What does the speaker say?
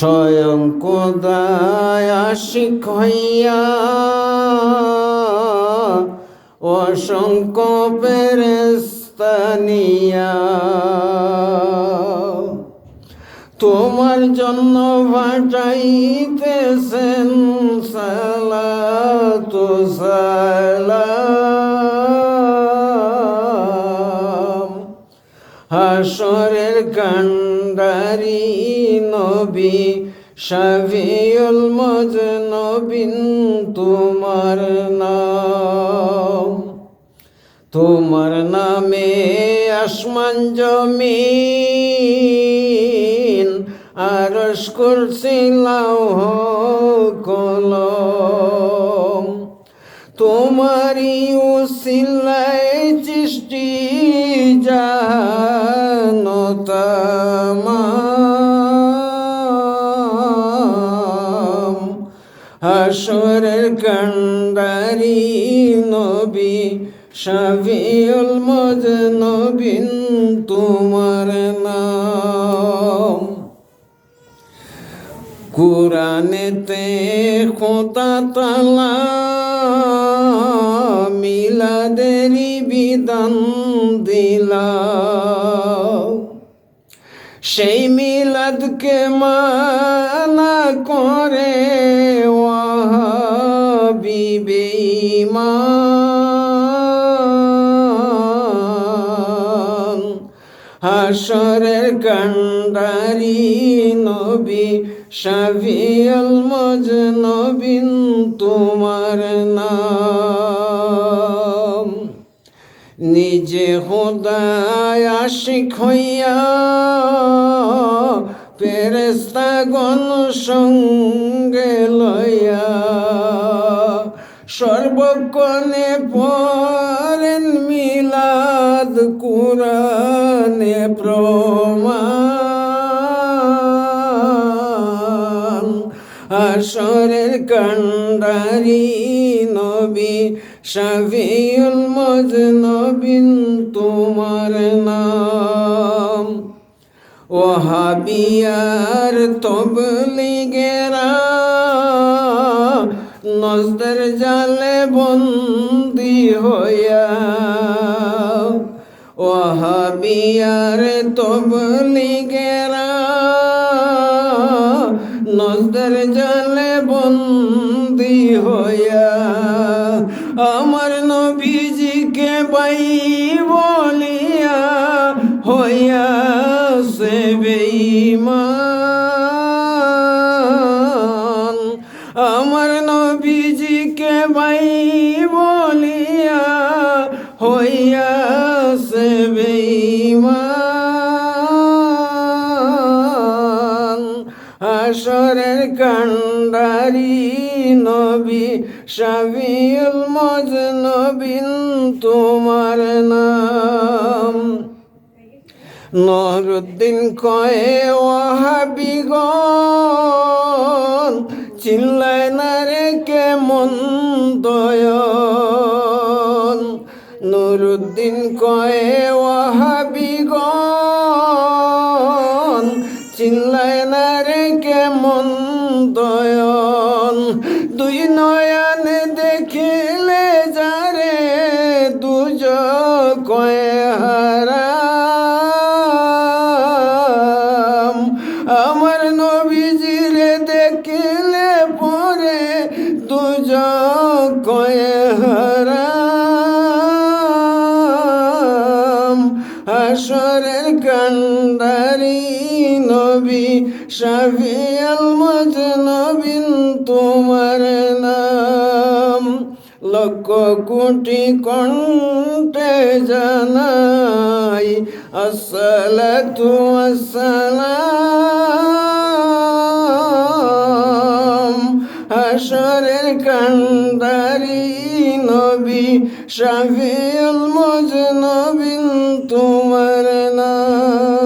স্বয়ং কোদায় আশিক হইয়া অসংখ্য পেরেস্তানিয়া তোমার জন্য ভাটাইতেছেন সালাতু সালাম। হাসরের কান্ডারি নবী, শাফিউল মজনবিন, তোমার নাম। তোমার নামে আসমান জমিন আরস করছিলাম কলম। তোমারই উসিলায় সৃষ্টি জানতাম হাসরের কান্ডারি নবী, শাফিউল মজনবিন তোমার নাম। কুরানেতে খোতা তালা মিলাদেরি বিধান দিলা। সেই মিলাদকে মানা করে ওয়াহাবি বেঈমান। হাসরের কান্ডারি নবী শাফিউল মজনবিন তোমার নাম। নিজে খোদায় আশিক হইয়া পেরেস্তাগণ সঙ্গে লইয়া সর্বক্ষণে পরেন মিলাদ কুরানে প্রমাণ। আসরের কান্ডারি নবী শাফিউল মজনবিন তোমার নাম। ওহাবিয়ার তবলিগেরা নজদের জালে বন্দি হইয়া ওহাবিয়ার তবলিগেরা নজদের জালে বন্দি হইয়া, আমার নবীজিকে বাই বলিয়া হইয়া সে বেঈমান বাই বলিয়া হইয়া সে বেঈমান। আসরের কান্ডারি নবী শাফিউল মজনবিন তোমার নাম। নরুদ্দিন কয়ে ওহাবিগণ চিল্লায় না কেমন দয়ন নুরুদ্দিন কয়ে ওহাবিগণ চিল্লায়, না রে কেমন দয়ন দুই নয়নে দেখিলে যারে দুজ কয়ে, হারাম। আমার নবীজিরে দেখিলে কয়ে হারাম। হাসরের কান্ডারি নবী শাফিয়াল মজনবিন তোমার নাম। লক্ষ কোটি কণ্ঠে জানাই, আসসালাতু আসসালাম হাসরের কান্দারি নবী শাফিউল মজনবিন তোমার নাম।